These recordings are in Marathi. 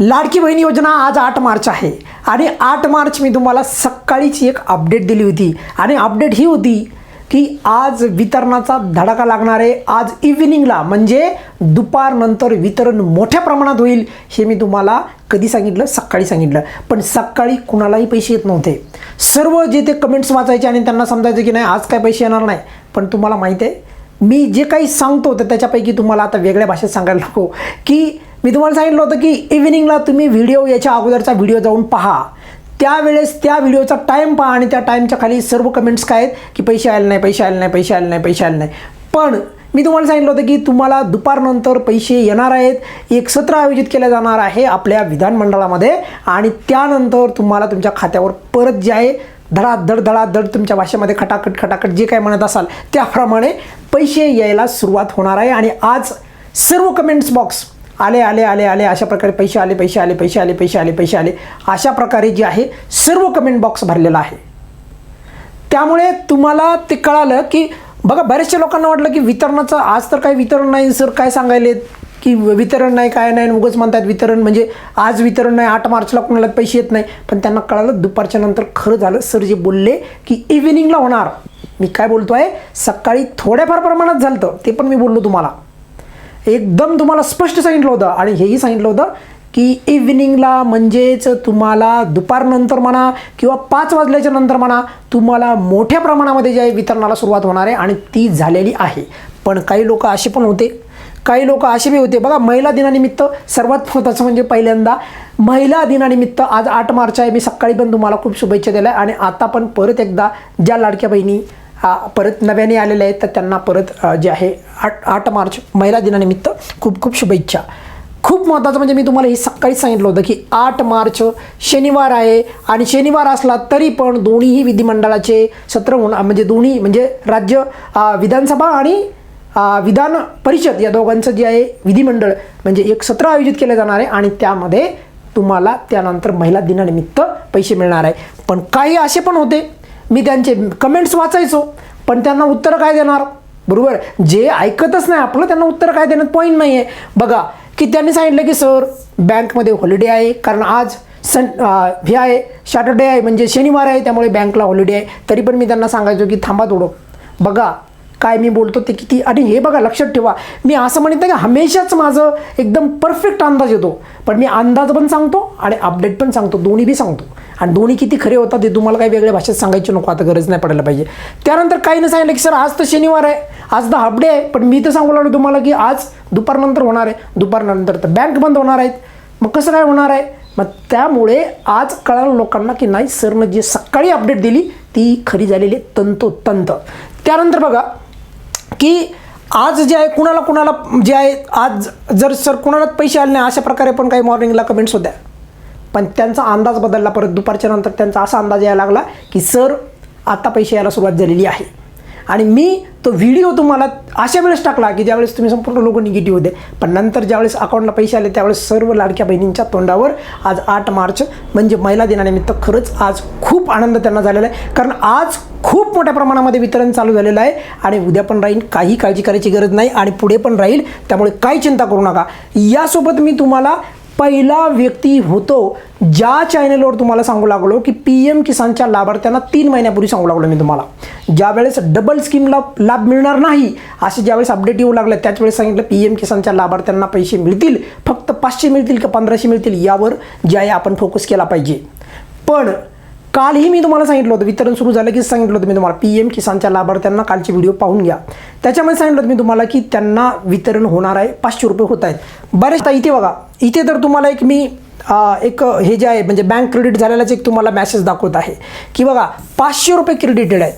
लाडकी बहीण योजना आज आठ मार्च आहे. आणि आठ मार्च मी तुम्हाला सकाळीच एक अपडेट दिली होती. आणि अपडेट ही होती की आज वितरणाचा धडाका लागणार आहे. आज इव्हिनिंगला म्हणजे दुपारनंतर वितरण मोठ्या प्रमाणात होईल हे मी तुम्हाला कधी सांगितलं? सकाळी सांगितलं. पण सकाळी कुणालाही पैसे येत नव्हते. सर्व जे ते कमेंट्स वाचायचे आणि त्यांना समजायचं की नाही आज काय पैसे येणार नाही. पण तुम्हाला माहीत आहे मी जे काही सांगतो तर त्याच्यापैकी तुम्हाला आता वेगळ्या भाषेत सांगायला नको की मी तुम्हाला सांगितलं होतं की इव्हिनिंगला तुम्ही व्हिडिओ याच्या अगोदरचा व्हिडिओ जाऊन पहा. त्यावेळेस त्या व्हिडिओचा टाईम पहा आणि त्या टाईमच्या खाली सर्व कमेंट्स काय आहेत? की पैसे आले नाही पैसे आले नाही पैसे आले नाही पैसे आले नाही. पण मी तुम्हाला सांगितलं होतं की तुम्हाला दुपारनंतर पैसे येणार आहेत. एक सत्र आयोजित केलं जाणार आहे आपल्या विधानमंडळामध्ये आणि त्यानंतर तुम्हाला तुमच्या खात्यावर परत जे आहे धडाधड धडाधड तुमच्या भाषेमध्ये खटाखट खटाखट जे काय म्हणत असाल त्याप्रमाणे पैसे यायला सुरुवात होणार आहे. आणि आज सर्व कमेंट्स बॉक्स आले आले आले आले अशा प्रकारे पैसे आले पैसे आले पैसे आले पैसे आले पैसे आले. अशा प्रकारे जे आहे सर्व कमेंट बॉक्स भरलेला आहे. त्यामुळे तुम्हाला ते कळालं की बघा बऱ्याचशा लोकांना वाटलं की वितरणाचं आज तर काही वितरण नाही सर काय सांगायले? की वितरण नाही काय नाही उगच म्हणतात वितरण म्हणजे आज वितरण नाही आठ मार्चला कोणाला पैसे येत नाही. पण त्यांना कळालं दुपारच्या नंतर खरं झालं सर जे बोलले की इव्हिनिंगला होणार. मी काय बोलतो आहे सकाळी थोड्याफार प्रमाणात झालं ते पण मी बोललो तुम्हाला. एकदम तुम्हाला स्पष्ट सांगितलं होतं. आणि हेही सांगितलं होतं की इव्हिनिंगला म्हणजेच तुम्हाला दुपारनंतर म्हणा किंवा पाच वाजल्याच्या नंतर म्हणा तुम्हाला मोठ्या प्रमाणामध्ये जे आहे वितरणाला सुरुवात होणार आहे आणि ती झालेली आहे. पण काही लोक असे पण होते. काही लोक असे बी होते. बघा महिला दिनानिमित्त सर्वात महत्त्वाचं म्हणजे पहिल्यांदा महिला दिनानिमित्त आज आठ मार्च आहे. मी सकाळी पण तुम्हाला खूप शुभेच्छा दिल्या आणि आता पण परत एकदा ज्या लाडक्या बहिणी परत नव्याने आलेले आहेत तर त्यांना परत जे आहे आठ आठ मार्च महिला दिनानिमित्त खूप खूप शुभेच्छा. खूप महत्त्वाचं म्हणजे मी तुम्हाला हे सकाळीच सांगितलं होतं की आठ मार्च शनिवार आहे आणि शनिवार असला तरी पण दोन्हीही विधिमंडळाचे सत्र होणार म्हणजे दोन्ही म्हणजे राज्य विधानसभा आणि विधान परिषद या दोघांचं जे आहे विधिमंडळ म्हणजे एक सत्र आयोजित केलं जाणार आहे आणि त्यामध्ये तुम्हाला त्यानंतर महिला दिनानिमित्त पैसे मिळणार आहे. पण काही असे पण होते मी त्यांचे कमेंट्स वाचायचो पण त्यांना उत्तर काय देणार? बरोबर? जे ऐकतच नाही आपलं त्यांना उत्तर काय देण्यात पॉईंट नाही आहे बघा की त्यांनी सांगितलं की सर बँकमध्ये हॉलिडे आहे कारण आज सन हे आहे सॅटर्डे आहे म्हणजे शनिवार आहे त्यामुळे बँकला हॉलिडे आहे. तरी पण मी त्यांना सांगायचो की थांबा थोडं. बघा काय मी बोलतो ते किती आणि हे बघा लक्षात ठेवा मी असं म्हणत नाही की हमेशाच माझं एकदम परफेक्ट अंदाज येतो पण मी अंदाज पण सांगतो आणि अपडेट पण सांगतो दोन्ही बी सांगतो. आणि दोन्ही किती खरे होतात ते तुम्हाला काही वेगळ्या भाषेत सांगायचे नको आता गरज नाही पडायला पाहिजे. त्यानंतर काही नाही सांगितलं की सर आज तर शनिवार आहे आज तर हाफ डे आहे पण मी तर सांगू लागलो तुम्हाला की आज दुपारनंतर होणार आहे. दुपारनंतर तर बँक बंद होणार आहेत. मग कसं काय होणार आहे? मग त्यामुळे आज कळालं लोकांना की नाही सरनं जी सकाळी अपडेट दिली ती खरी झालेली आहे तंतोतंत. त्यानंतर बघा की आज जे आहे कुणाला कुणाला जे आहे आज जर सर कुणाला पैसे आले नाही अशा प्रकारे पण काही मॉर्निंगला कमेंट्स होत्या. पण त्यांचा अंदाज बदलला परत दुपारच्या नंतर त्यांचा असा अंदाज यायला लागला की सर आता पैसे यायला सुरुवात झालेली आहे. आणि मी तो व्हिडिओ तुम्हाला अशा वेळेस टाकला की ज्यावेळेस तुम्ही संपूर्ण लोक निगेटिव्ह होते. पण नंतर ज्यावेळेस अकाउंटला पैसे आले त्यावेळेस सर्व लाडक्या बहिणींच्या तोंडावर आज आठ मार्च म्हणजे महिला दिनानिमित्त खरंच आज खूप आनंद त्यांना झालेला आहे. कारण आज खूप मोठ्या प्रमाणामध्ये वितरण चालू झालेलं आहे आणि उद्या पण राहील काही काळजी करायची गरज नाही आणि पुढे पण राहील त्यामुळे काही चिंता करू नका. यासोबत मी तुम्हाला पहिला व्यक्ती होतो ज्या चॅनलवर तुम्हाला सांगू लागलो की पी एम किसानच्या लाभार्थ्यांना तीन महिन्यापूर्वी सांगू लागलो मी तुम्हाला. ज्यावेळेस डबल स्कीमला लाभ मिळणार नाही असे ज्यावेळेस अपडेट येऊ लागले त्याचवेळेस सांगितलं पी एम किसानच्या लाभार्थ्यांना पैसे मिळतील फक्त पाचशे मिळतील का पंधराशे मिळतील यावर ज्या आपण फोकस केला पाहिजे. पण कालही मी तुम्हाला सांगितलं होतं वितरण सुरू झालं की सांगितलं होतं मी तुम्हाला. पी एम किसानच्या लाभार्थ्यांना कालचे व्हिडिओ पाहून घ्या. त्याच्यामध्ये सांगितलं होतं मी तुम्हाला की त्यांना वितरण होणार आहे पाचशे रुपये होत आहेत. बरेचदा इथे बघा इथे तर तुम्हाला एक मी एक हे जे आहे म्हणजे बँक क्रेडिट झालेलाच एक तुम्हाला मॅसेज दाखवत आहे. की बघा पाचशे रुपये क्रेडिटेड आहेत.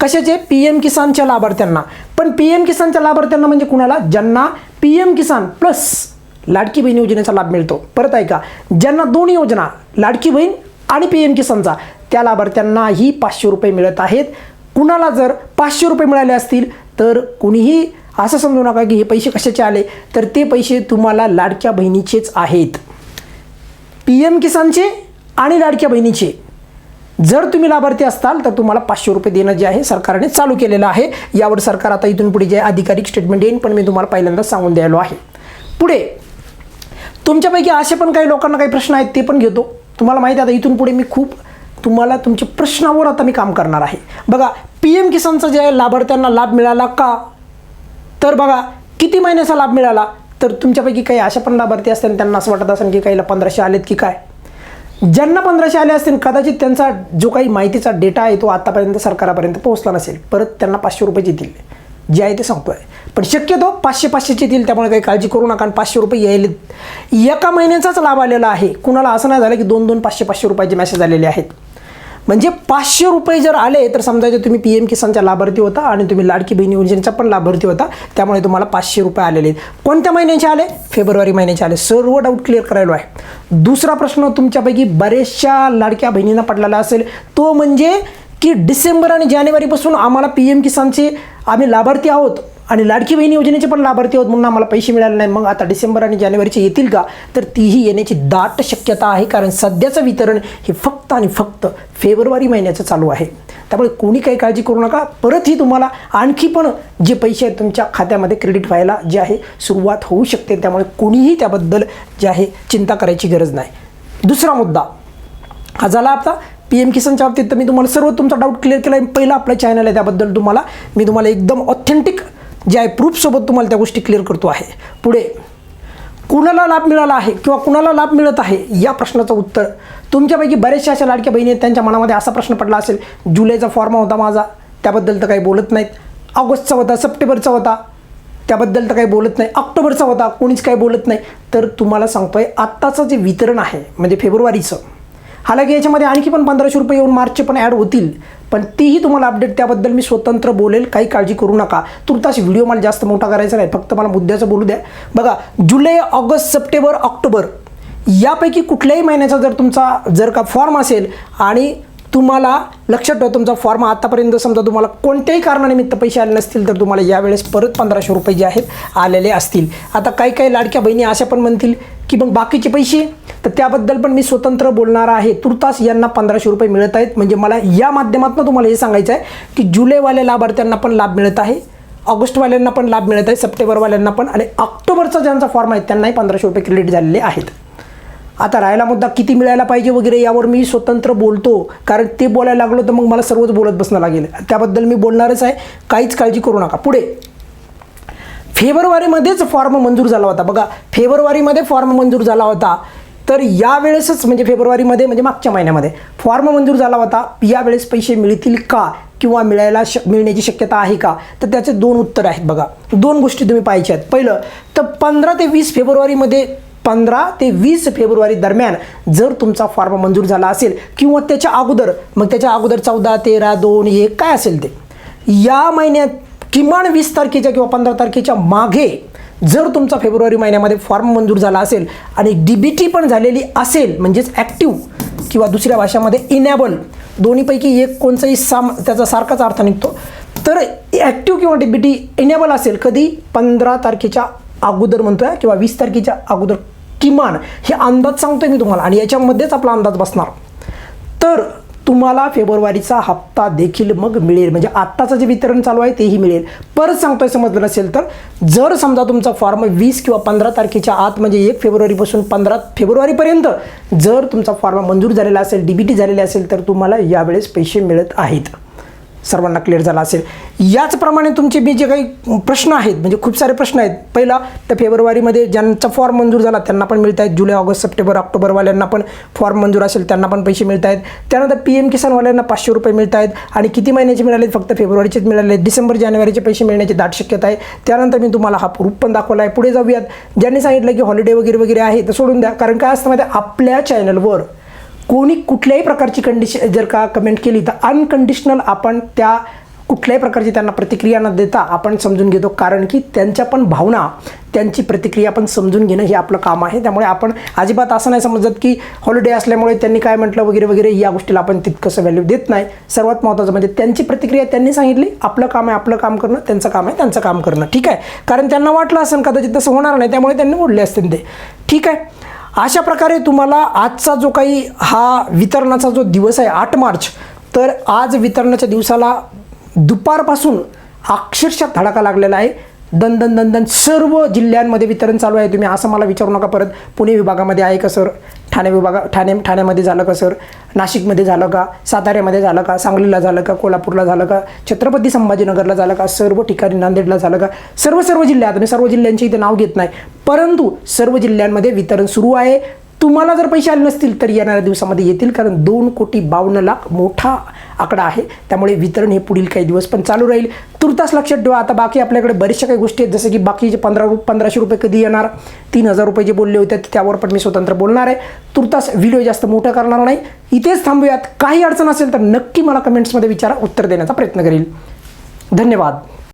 कशाचे? पी एम किसानच्या लाभार्थ्यांना. पण पी एम किसानच्या लाभार्थ्यांना म्हणजे कुणाला? ज्यांना P M Kisan plus Ladki Bahin योजनेचा लाभ मिळतो. परत ऐका ज्यांना दोन योजना लाडकी बहीण आणि पी एम किसानचा त्या लाभार्थ्यांनाही पाचशे रुपये मिळत आहेत. कुणाला जर पाचशे रुपये मिळाले असतील तर कुणीही असं समजू नका की हे पैसे कशाचे आले तर ते पैसे तुम्हाला लाडक्या बहिणीचेच आहेत. पी एम किसानचे आणि लाडक्या बहिणीचे. जर तुम्ही लाभार्थी असाल तर तुम्हाला पाचशे रुपये देणं जे आहे सरकारने चालू केलेलं आहे. यावर सरकार आता इथून पुढे जे आहे अधिकारिक स्टेटमेंट येईन पण मी तुम्हाला पहिल्यांदा सांगून द्यायलो आहे. पुढे तुमच्यापैकी असे पण काही लोकांना काही प्रश्न आहेत ते पण घेतो. तुम्हाला माहिती आहे आता इथून पुढे मी खूप तुम्हाला तुमच्या प्रश्नावर आता मी काम करणार आहे. बघा पी एम किसानचा जे आहे लाभार्थ्यांना लाभ मिळाला का? तर बघा किती महिन्याचा लाभ मिळाला? तर तुमच्यापैकी काही अशा पण लाभार्थी असतील त्यांना असं वाटत असेल की काहीला पंधराशे आलेत की काय? ज्यांना पंधराशे आले असतील कदाचित त्यांचा जो काही माहितीचा डेटा आहे तो आत्तापर्यंत सरकारापर्यंत पोहोचला नसेल. परत त्यांना पाचशे रुपये देतील. जे आहे ते सांगतो आहे पण शक्यतो पाचशे पाचशेचे येतील त्यामुळे काही काळजी करू नका आणि पाचशे रुपये यायले एका महिन्याचाच लाभ आलेला आहे. कुणाला असं नाही झालं की दोन दोन पाचशे पाचशे रुपयाचे मॅसेज आलेले आहेत. म्हणजे पाचशे रुपये जर आले तर समजायचं तुम्ही पी एम किसानच्या लाभार्थी होता आणि तुम्ही लाडकी बहिणी योजनेचा पण लाभार्थी होता त्यामुळे तुम्हाला पाचशे रुपये आलेले आहेत. कोणत्या महिन्याचे आले? फेब्रुवारी महिन्याचे आले. सर्व डाऊट क्लिअर करायला आहे. दुसरा प्रश्न तुमच्यापैकी बरेचशा लाडक्या बहिणींना पडलेला असेल. तो म्हणजे की डिसेंबर आणि जानेवारीपासून आम्हाला पी एम किसानचे आम्ही लाभार्थी आहोत. आणि लाडकी बहिणी योजनेचे पण लाभार्थी आहोत म्हणून आम्हाला पैसे मिळाले नाही. मग आता डिसेंबर आणि जानेवारीचे येतील का? तर तीही येण्याची दाट शक्यता आहे कारण सध्याचं वितरण हे फक्त आणि फक्त फेब्रुवारी महिन्याचं चालू आहे. त्यामुळे कोणी काही काळजी करू नका. परतही तुम्हाला आणखी पण जे पैसे आहेत तुमच्या खात्यामध्ये क्रेडिट व्हायला जे आहे सुरुवात होऊ शकते. त्यामुळे कोणीही त्याबद्दल जे आहे चिंता करायची गरज नाही. दुसरा मुद्दा. हा झाला आपला पी एम किसानच्या बाबतीत. तर मी तुम्हाला सर्व तुमचा डाऊट क्लिअर केला पहिला आपला चॅनल आहे त्याबद्दल तुम्हाला मी तुम्हाला एकदम ऑथेंटिक जे आहे प्रूफसोबत तुम्हाला त्या गोष्टी क्लिअर करतो आहे. पुढे कुणाला लाभ मिळाला आहे किंवा कुणाला लाभ मिळत आहे या प्रश्नाचं उत्तर. तुमच्यापैकी बऱ्याचशा अशा लाडक्या बहिणी आहेत त्यांच्या मनामध्ये असा प्रश्न पडला असेल जुलैचा फॉर्म होता माझा त्याबद्दल तर काही बोलत नाहीत. ऑगस्टचा होता सप्टेंबरचा होता त्याबद्दल तर काही बोलत नाही. ऑक्टोबरचा होता कोणीच काही बोलत नाही. तर तुम्हाला सांगतोय आत्ताचं जे वितरण आहे म्हणजे फेब्रुवारीचं हालाकी याच्यामध्ये आणखी पण पंधराशे रुपये येऊन मार्चचे पण ॲड होतील पण तीही तुम्हाला अपडेट त्याबद्दल मी स्वतंत्र बोलेल. काही काळजी करू नका. तुर्तास व्हिडिओ मला जास्त मोठा करायचा नाही. फक्त मला मुद्द्याचं बोलू द्या. बघा जुलै ऑगस्ट सप्टेंबर ऑक्टोबर यापैकी कुठल्याही महिन्याचा जर तुमचा जर का फॉर्म असेल आणि तुम्हाला लक्षात ठेवा तुमचा फॉर्म आतापर्यंत समजा तुम्हाला कोणत्याही कारणानिमित्त पैसे आले नसतील तर तुम्हाला यावेळेस परत पंधराशे रुपये जे आहेत आलेले असतील. आता काही काही लाडक्या बहिणी अशा पण म्हणतील की मग बाकीचे पैसे? तर त्याबद्दल पण मी स्वतंत्र बोलणार आहे. तुर्तास यांना पंधराशे रुपये मिळत आहेत. म्हणजे मला या माध्यमातून तुम्हाला हे सांगायचं आहे की जुलैवाल्या लाभार्थ्यांना पण लाभ मिळत आहे ऑगस्टवाल्यांना पण लाभ मिळत आहे सप्टेंबरवाल्यांना पण आणि ऑक्टोबरचा ज्यांचा फॉर्म आहे त्यांनाही पंधराशे रुपये क्रेडिट झालेले आहेत. आता राहायला मुद्दा किती मिळायला पाहिजे वगैरे यावर मी स्वतंत्र बोलतो. कारण ते बोलायला लागलो तर मग मला सर्वच बोलत बसणं लागेल. त्याबद्दल मी बोलणारच आहे. काहीच काळजी करू नका. पुढे. फेब्रुवारीमध्येच फॉर्म मंजूर झाला होता. बघा फेब्रुवारीमध्ये फॉर्म मंजूर झाला होता. तर यावेळेसच म्हणजे फेब्रुवारीमध्ये म्हणजे मागच्या महिन्यामध्ये फॉर्म मंजूर झाला होता. यावेळेस पैसे मिळतील का? किंवा मिळायला श मिळण्याची शक्यता आहे का? तर त्याचे दोन उत्तर आहेत बघा. दोन गोष्टी तुम्ही पाहिजे आहेत. पहिलं तर पंधरा ते वीस फेब्रुवारीमध्ये पंधरा ते वीस फेब्रुवारी दरम्यान जर तुमचा फॉर्म मंजूर झाला असेल किंवा त्याच्या अगोदर मग त्याच्या अगोदर चौदा तेरा दोन एक काय असेल ते? या महिन्यात किमान वीस तारखेच्या किंवा पंधरा तारखेच्या मागे जर तुमचा फेब्रुवारी महिन्यामध्ये फॉर्म मंजूर झाला असेल आणि डी बी टी पण झालेली असेल म्हणजेच ॲक्टिव्ह किंवा दुसऱ्या भाषामध्ये इनॅबल दोन्हीपैकी एक कोणचाही साम त्याचा सारखाच अर्थ निघतो. तर ॲक्टिव्ह किंवा डी बी टी इनेबल असेल कधी? पंधरा तारखेच्या अगोदर म्हणतोय किंवा वीस तारखेच्या अगोदर किमान हे अंदाज सांगतोय मी तुम्हाला आणि याच्यामध्येच आपला अंदाज बसणार. तर तुम्हाला फेब्रुवारीचा हप्ता देखील मग मिळेल. म्हणजे आत्ताचं जे वितरण चालू आहे तेही मिळेल. परत सांगतोय समजलं नसेल तर जर समजा तुमचा फॉर्म वीस किंवा पंधरा तारखेच्या आत म्हणजे एक फेब्रुवारीपासून पंधरा फेब्रुवारीपर्यंत जर तुमचा फॉर्म मंजूर झालेला असेल डी बी टी असेल तर तुम्हाला यावेळेस पैसे मिळत आहेत. सर्वांना क्लिअर झाला असेल. याचप्रमाणे तुमचे मी जे काही प्रश्न आहेत म्हणजे खूप सारे प्रश्न आहेत. पहिला तर फेब्रुवारीमध्ये ज्यांचा फॉर्म मंजूर झाला त्यांना पण मिळत आहेत जुलै ऑगस्ट सप्टेंबर ऑक्टोबरवाल्यांना पण फॉर्म मंजूर असेल त्यांना पण पैसे मिळत आहेत त्यानंतर पी एम किसानवाल्यांना पाचशे रुपये मिळत आहेत आणि किती महिन्याचे मिळाले फक्त फेब्रुवारीचेच मिळाले डिसेंबर जानेवारीचे पैसे मिळण्याची दाट शक्यता आहे. त्यानंतर मी तुम्हाला हा प्रूफ पण दाखवला आहे पुढे जाऊयात. ज्यांनी सांगितलं की हॉलिडे वगैरे वगैरे आहे तर सोडून द्या. कारण काय असतं माहिती आपल्या चॅनलवर कोणी कुठल्याही प्रकारची कंडिशन जर का कमेंट केली तर अनकंडिशनल आपण त्या कुठल्याही प्रकारची त्यांना प्रतिक्रिया न देता आपण समजून घेतो. कारण की त्यांच्या पण भावना त्यांची प्रतिक्रिया आपण समजून घेणं हे आपलं काम आहे. त्यामुळे आपण अजिबात असं नाही समजत की हॉलिडे असल्यामुळे त्यांनी काय म्हटलं वगैरे वगैरे या गोष्टीला आपण तितकंसं व्हॅल्यू देत नाही. सर्वात महत्त्वाचं म्हणजे त्यांची प्रतिक्रिया त्यांनी सांगितली. आपलं काम आहे आपलं काम करणं त्यांचं काम आहे त्यांचं काम करणं. ठीक आहे? कारण त्यांना वाटलं असेल कदाचित तसं होणार नाही त्यामुळे त्यांनी ओढले असतील ते. ठीक आहे? अशा प्रकारे तुम्हाला आजचा जो काही हा वितरणाचा जो दिवस आहे आठ मार्च तर आज वितरणाच्या दिवसाला दुपारपासून अक्षरशः धडाका लागलेला आहे. दन दन दन दन सर्व जिल्ह्यांमध्ये वितरण चालू आहे. तुम्ही असं मला विचारू नका परत. पुणे विभागामध्ये आहे का सर? ठाणे विभागा ठाणे ठाण्यामध्ये झालं का सर नाशिकमध्ये झालं का? साताऱ्यामध्ये झालं का? सांगलीला झालं का? कोल्हापूरला झालं का? छत्रपती संभाजीनगरला झालं का? सर्व ठिकाणी नांदेडला झालं का? सर्व सर्व जिल्ह्यात मी सर्व जिल्ह्यांचे इथे नाव घेत नाही. परंतु सर्व जिल्ह्यांमध्ये वितरण सुरू आहे. तुम्हाला जर पैसे आले नसतील तर येणाऱ्या दिवसामध्ये येतील. कारण दोन कोटी बावन्न लाख मोठा आकडा आहे. त्यामुळे वितरण हे पुढील काही दिवस पण चालू राहील. तुर्तास लक्षात ठेवा आता बाकी आपल्याकडे बरेचशा काही गोष्टी आहेत. जसं की बाकीचे पंधरा रु पंधराशे रुपये कधी येणार? तीन हजार रुपये जे बोलले होते त्यावर पण मी स्वतंत्र बोलणार आहे. तुर्तास व्हिडिओ जास्त मोठा करणार नाही. इथेच थांबूयात. काही अडचण असेल तर नक्की मला कमेंट्समध्ये विचारा. उत्तर देण्याचा प्रयत्न करेल. धन्यवाद.